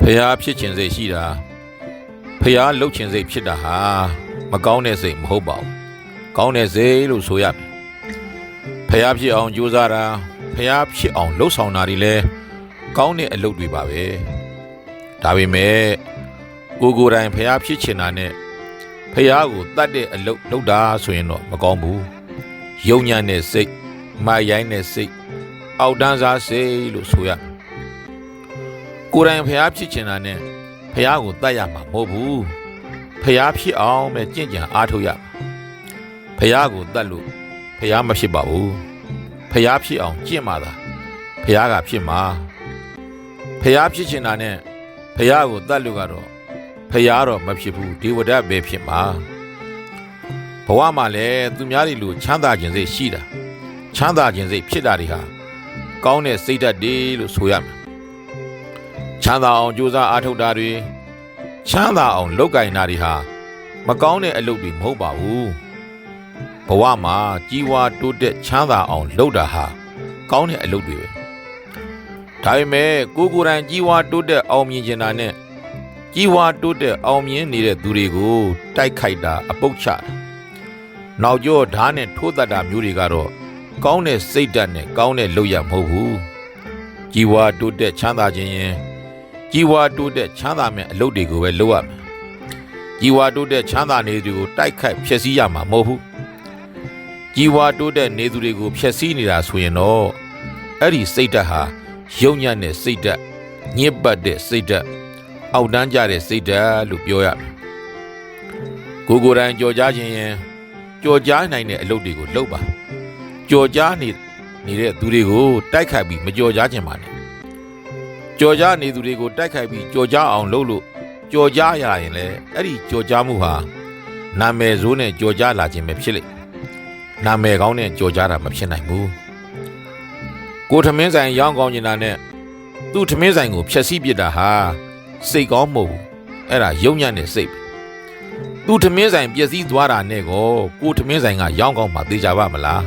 ဖះဖြစ်ခြင်းစိတ်ရှိတာဖះလှုပ်ခြင်းစိတ်ဖြစ်တာဟာမကောင်းတဲ့စိတ်မဟုတ်ပါဘူးကောင်းတဲ့စိတ်လို့ဆိုရမယ်ဖះဖြစ်အောင်ကြိုးစားတာဖះဖြစ်အောင်လှုပ်ဆောင်တာတွေလည်းကောင်းတဲ့အလုပ်တွေပါပဲဒါပေမဲ့ကိုယ်ကိုယ်တိုင်ဖះဖြစ်ချင်တာနဲ့ဖះကိုတတ်တဲ့အလုပ်လုပ်တာဆိုရင်တော့မကောင်းဘူးယုံညံ့တဲ့စိတ်မိုက်ရိုင်းတဲ့စိတ်အောက်တန်းစားစိတ်လို့ဆိုရမယ် ကိုယ်တိုင်ဖျားဖြစ်ချင်တာနဲ့ဖျားကိုတတ်ရမှာမဟုတ်ဘူးဖျားဖြစ်အောင်ပဲကြင့်ကြံအားထုတ်ရမှာဖျားကိုတတ်လို့ဖျားမဖြစ်ပါဘူးဖျားဖြစ်အောင်ကြင့်မှသာဖျားကဖြစ်မှာဖျားဖြစ်ချင်တာနဲ့ဖျားကိုတတ်လို့ကတော့ဖျားတော့မဖြစ်ဘူးဒေဝဒတ်ပဲဖြစ်မှာဘဝမှာလည်းသူများတွေလိုချမ်းသာခြင်းစိတ်ရှိတာချမ်းသာခြင်းစိတ်ဖြစ်တာတွေဟာကောင်းတဲ့စိတ်ဓာတ်တွေလို့ဆိုရမယ် ချမ်းသာအောင်ကြိုးစားအားထုတ်တာတွေချမ်းသာအောင်လုပ်ကင်တာတွေဟာမကောင်းတဲ့အလုပ်တွေမဟုတ်ပါဘူးဘဝမှာကြီးဝါတိုးတက်ချမ်းသာအောင်လုပ်တာဟာကောင်းတဲ့အလုပ်တွေပဲဒါပေမဲ့ကိုယ်ကိုယ်တိုင်ကြီးဝါတိုးတက်အောင်မြင်ကျင်တာနဲ့ကြီးဝါတိုးတက်အောင်မြင်နေတဲ့သူတွေကိုတိုက်ခိုက်တာအပုတ်ချတာနောက်ကျောဓာတ်နဲ့ထိုးတတ်တာမျိုးတွေကတော့ကောင်းတဲ့စိတ်ဓာတ်နဲ့ကောင်းတဲ့လုပ်ရမဟုတ်ဘူးကြီးဝါတိုးတက်ချမ်းသာခြင်းရင် ကြီးဝါတိုးတဲ့ချမ်းသာမဲ့အလုပ်တွေကိုပဲလုပ်ရမယ်။ကြီးဝါတိုးတဲ့ချမ်းသာနေသူတွေကိုတိုက်ခိုက်ဖျက်ဆီးရမှာမဟုတ်ဘူး။ကြီးဝါတိုးတဲ့နေသူတွေကိုဖျက်ဆီးနေတာဆိုရင်တော့အဲ့ဒီစိတ်ဓာတ်ဟာယုံညံ့တဲ့စိတ်ဓာတ်ညစ်ပတ်တဲ့စိတ်ဓာတ်အောက်တန်းကြတဲ့စိတ်ဓာတ်လို့ပြောရမယ်။ကိုယ်ကိုယ်တိုင်ကြော်ကြားခြင်းရင်ကြော်ကြားနိုင်တဲ့အလုပ်တွေကိုလုပ်ပါ။ကြော်ကြားနေနေတဲ့သူတွေကိုတိုက်ခိုက်ပြီးမကြော်ကြားခြင်းပါနဲ့ ကြော်ကြားနေသူတွေကိုတိုက်ခိုက်ပြီးကြော်ကြားအောင်လုပ်လို့ကြော်ကြားရရင်လည်းအဲ့ဒီကြော်ကြားမှုဟာနာမည်ဆိုးနဲ့ကြော်ကြားလာခြင်းပဲဖြစ်လိမ့်နာမည်ကောင်းနဲ့ကြော်ကြားတာမဖြစ်နိုင်ဘူးကိုထမင်းဆိုင်ရောင်းကောင်းနေတာနဲ့သူ့ထမင်းဆိုင်ကိုဖျက်ဆီးပစ်တာဟာစိတ်ကောင်းမဟုတ်ဘူးအဲ့ဒါယုံညံ့တဲ့စိတ်ပဲသူ့ထမင်းဆိုင်ပျက်စီးသွားတာနဲ့ကိုကိုထမင်းဆိုင်ကရောင်းကောင်းမှသိကြပါမလား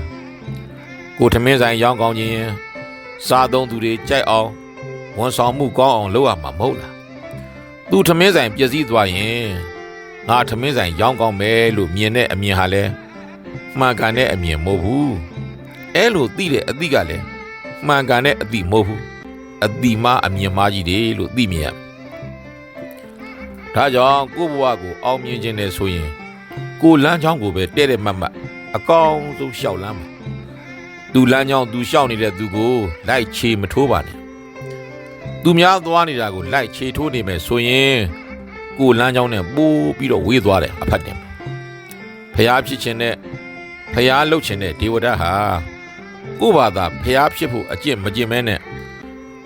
ကိုထမင်းဆိုင်ရောင်းကောင်းခြင်းစားသုံးသူတွေကြိုက်အောင် ဝန်ဆောင်မှုကောင်းအောင်လုပ်ရမှာမဟုတ်လားသူထမင်းဆိုင်ပျက်စီးသွားရင်ငါထမင်းဆိုင်ရောင်းကောင်းမယ်လို့မြင်တဲ့အမြင်ဟာလဲမှန်ကန်တဲ့အမြင်မဟုတ်ဘူးအဲလိုသိတဲ့အသည့်ကလည်းမှန်ကန်တဲ့အသည့်မဟုတ်ဘူးအသည့်မအမြင်မှားကြီးတယ်လို့သိမြင်ရမယ်ဒါကြောင့်ကိုယ့်ဘဝကိုအောင်မြင်ခြင်းနဲ့ဆိုရင်ကိုယ်လမ်းကြောင်းကိုပဲတဲ့တဲ့မတ်မတ်အကောင်းဆုံးရှောက်လမ်းပါသူလမ်းကြောင်းသူရှောက်နေတဲ့သူကိုလိုက်ချေမထိုးပါနဲ့ သူများသွားနေတာကိုလိုက်ခြေထိုးနေမယ်ဆိုရင်ကိုယ်လမ်းကြောင်းနဲ့ပိုးပြီးတော့ဝေးသွားတယ်အဖတ်တင်ဖျားဖြစ်ခြင်းနဲ့ဖျားလှုပ်ခြင်းနဲ့ဒေဝဒတ်ဟာကိုယ့်ဘာသာဖျားဖြစ်ဖို့အကျင့်မကျင့်မဲနဲ့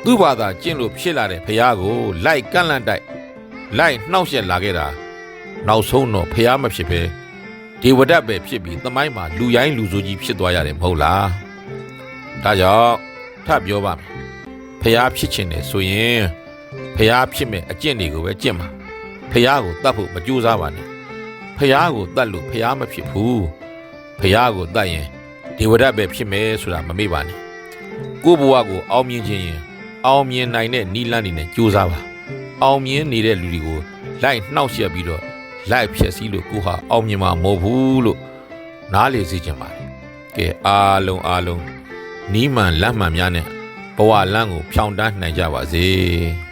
သူ့ဘာသာကျင့်လို့ဖြစ်လာတဲ့ဖျားကို လိုက်ကန့်လန့်တိုက်လိုက်နှောက်ယှက်လာခဲ့တာနောက်ဆုံးတော့ဖျားမဖြစ်ပဲဒေဝဒတ်ပဲဖြစ်ပြီးသမိုင်းမှာလူရိုင်းလူဆိုကြီးဖြစ်သွားရတယ်မဟုတ်လားဒါကြောင့်ထပ်ပြောပါမယ် ဖះဖြစ်ချင်တယ်ဆိုရင်ဖះဖြစ်မဲ့အကျင့်တွေကိုပဲကျင့်ပါဖះကိုတတ်ဖို့မကြိုးစားပါနဲ့ဖះကိုတတ်လို့ဖះမဖြစ်ဘူးဖះကိုတတ်ရင်ဒေဝဒတ်ပဲဖြစ်မယ်ဆိုတာမမေ့ပါနဲ့ကိုယ့်ဘဝကိုအောင်မြင်ခြင်းရင်အောင်မြင်နိုင်တဲ့နီလန်းနေနဲ့ကြိုးစားပါအောင်မြင်နေတဲ့လူတွေကိုလိုက်နှောက်ယှက်ပြီးတော့လိုက်ဖြက်စီးလို့ကိုဟာအောင်မြင်မှာမဟုတ်ဘူးလို့နားလေစေချင်ပါတယ်ကဲအားလုံးအားလုံးနီးမှန်လက်မှန်များနဲ့ ဘဝလမ်းကိုဖြောင်းတန်းနိုင်ကြပါစေ။